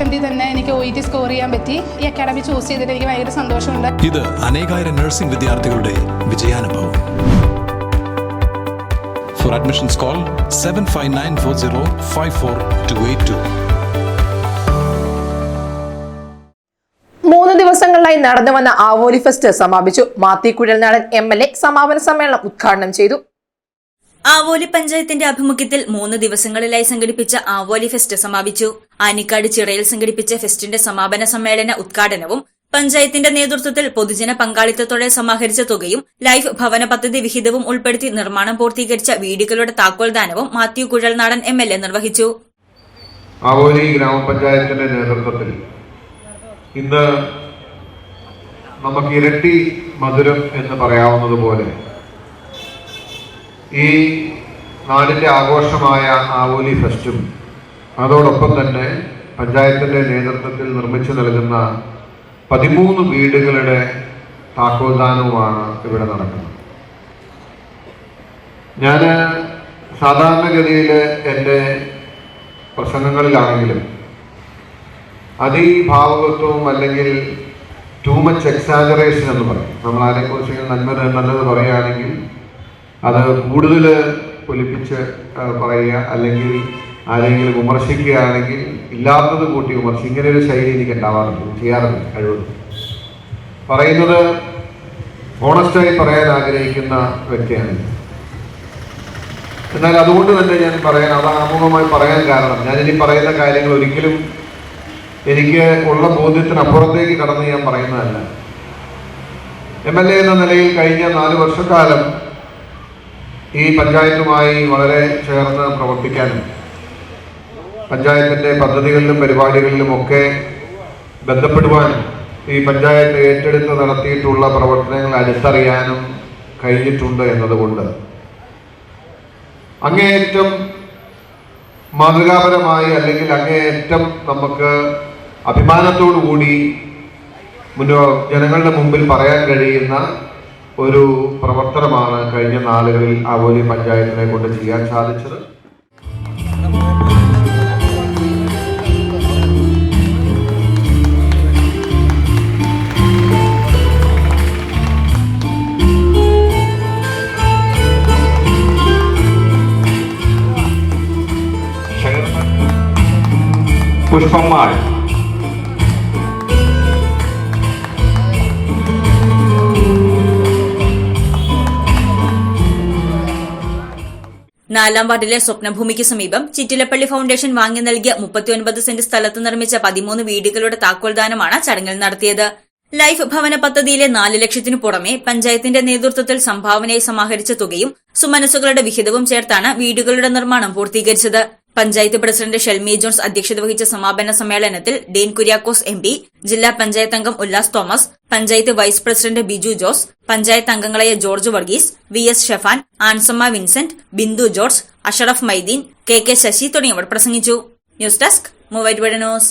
അറ്റംപ്റ്റിൽ തന്നെ എനിക്ക് O E T score ചെയ്യാൻ പറ്റി. ഈ അക്കാഡമി ചൂസ് ചെയ്തിട്ട് എനിക്ക് ഭയങ്കര സന്തോഷമുണ്ട്. ഇത് അനേകായിരം നഴ്സിംഗ് വിദ്യാർത്ഥികളുടെ വിജയാനുഭവം. For admissions call seven five nine four zero five four two eight two മൂന്ന് ദിവസങ്ങളിലായി നടന്നു വന്ന ആവോലി ഫെസ്റ്റ് സമാപിച്ചു. Mathew Kuzhalnadan M L A സമാപന സമ്മേളനം ഉദ്ഘാടനം ചെയ്തു. ആവോലി പഞ്ചായത്തിന്റെ ആഭിമുഖ്യത്തിൽ മൂന്ന് ദിവസങ്ങളിലായി സംഘടിപ്പിച്ച ആവോലി ഫെസ്റ്റ് സമാപിച്ചു. ആനിക്കാട് ചിറയിൽ സംഘടിപ്പിച്ച ഫെസ്റ്റിന്റെ സമാപന സമ്മേളന ഉദ്ഘാടനവും പഞ്ചായത്തിന്റെ നേതൃത്വത്തിൽ പൊതുജന പങ്കാളിത്തത്തോടെ സമാഹരിച്ച തുകയും ലൈഫ് ഭവന പദ്ധതി വിഹിതവും ഉൾപ്പെടുത്തി നിർമ്മാണം പൂർത്തീകരിച്ച വീടുകളുടെ താക്കോൽദാനവും Mathew Kuzhalnadan M L A നിർവഹിച്ചു. ആവോലി ഗ്രാമപഞ്ചായത്തിന്റെ നേതൃത്വത്തിൽ ഇന്ന് നമുക്ക് ഇരട്ടി മധുരം എന്ന് പറയാവുന്നതുപോലെ ഈ നാടിന്റെ ആഘോഷമായ ആവോലി ഫെസ്റ്റും അതോടൊപ്പം തന്നെ പഞ്ചായത്തിന്റെ നേതൃത്വത്തിൽ നിർമ്മിച്ചു നൽകുന്ന പതിമൂന്ന് വീടുകളുടെ താക്കോൽദാനവുമാണ് ഇവിടെ നടക്കുന്നത്. ഞാൻ സാധാരണഗതിയിൽ എന്റെ പ്രസംഗങ്ങളിലാണെങ്കിലും അതിഭാവകത്വവും അല്ലെങ്കിൽ ടൂ മച്ച് എക്സാജറേഷൻ എന്ന് പറയും. നമ്മൾ ആരെക്കുറിച്ചെങ്കിലും നന്മ നല്ലത് പറയുകയാണെങ്കിൽ അത് കൂടുതൽ ഒലിപ്പിച്ച് പറയുക അല്ലെങ്കിൽ ആരെങ്കിലും വിമർശിക്കുകയാണെങ്കിൽ ഇല്ലാത്തത് കൂട്ടി വിമർശിക്കും ഇങ്ങനെ ഒരു ശൈലി എനിക്ക് ഉണ്ടാവാറുണ്ട്. ചെയ്യാറുണ്ട് കഴിവതും. പറയുന്നത് ഓണസ്റ്റായി പറയാൻ ആഗ്രഹിക്കുന്ന വ്യക്തിയാണ് എന്നാൽ അതുകൊണ്ട് തന്നെ ഞാൻ പറയാൻ അത് ആമുഖമായി പറയാൻ കാരണം ഞാൻ ഇനി പറയുന്ന കാര്യങ്ങൾ ഒരിക്കലും എനിക്ക് ഉള്ള ബോധ്യത്തിനപ്പുറത്തേക്ക് കടന്ന് ഞാൻ പറയുന്നതല്ല. എം എൽ എ എന്ന നിലയിൽ കഴിഞ്ഞ നാല് വർഷക്കാലം ഈ പഞ്ചായത്തുമായി വളരെ ചേർന്ന് പ്രവർത്തിക്കാനും പഞ്ചായത്തിന്റെ പദ്ധതികളിലും പരിപാടികളിലും ഒക്കെ ബന്ധപ്പെടുവാനും ഈ പഞ്ചായത്ത് ഏറ്റെടുത്ത് നടത്തിയിട്ടുള്ള പ്രവർത്തനങ്ങൾ അടുത്തറിയാനും കഴിഞ്ഞിട്ടുണ്ട് എന്നതുകൊണ്ട്. അങ്ങേയറ്റം മാതൃകാപരമായി അല്ലെങ്കിൽ അങ്ങേയറ്റം നമുക്ക് അഭിമാനത്തോടു കൂടി മുന്നോ ജനങ്ങളുടെ മുമ്പിൽ പറയാൻ കഴിയുന്ന ഒരു പ്രവർത്തനമാണ് കഴിഞ്ഞ നാളുകളിൽ ആവോലി പഞ്ചായത്തിനെ കൊണ്ട് ചെയ്യാൻ സാധിച്ചത്. പുഷ്പമ്മാൾ നാലാം വാർഡിലെ സ്വപ്നഭൂമിക്ക് സമീപം ചിറ്റിലപ്പള്ളി ഫൌണ്ടേഷൻ വാങ്ങി നൽകിയ മുപ്പത്തിയൊൻപത് സെന്റ് സ്ഥലത്ത് നിർമ്മിച്ച പതിമൂന്ന് വീടുകളുടെ താക്കോൽദാനമാണ് ചടങ്ങിൽ നടത്തിയത്. ലൈഫ് ഭവന പദ്ധതിയിലെ നാല് ലക്ഷത്തിനു പുറമെ പഞ്ചായത്തിന്റെ നേതൃത്വത്തിൽ സംഭാവനയായി സമാഹരിച്ച തുകയും സുമനസുകളുടെ വിഹിതവും ചേർത്താണ് വീടുകളുടെ നിർമ്മാണം പൂർത്തീകരിച്ചത്. പഞ്ചായത്ത് പ്രസിഡന്റ് ഷെൽമി ജോൺസ് അധ്യക്ഷത വഹിച്ച സമാപന സമ്മേളനത്തിൽ ഡീൻ കുര്യാക്കോസ് എം പി ജില്ലാ പഞ്ചായത്ത് അംഗം Ullas Thomas panchayat vice president Biju Jose panchayat അംഗങ്ങളായ George Varghese V S Shefan Ansamma Vincent Bindu George Ashraf Maideen K K Sasi തുടങ്ങിയവർ പ്രസംഗിച്ചു. News desk മൂവൈറ്റ് വെഡനോസ്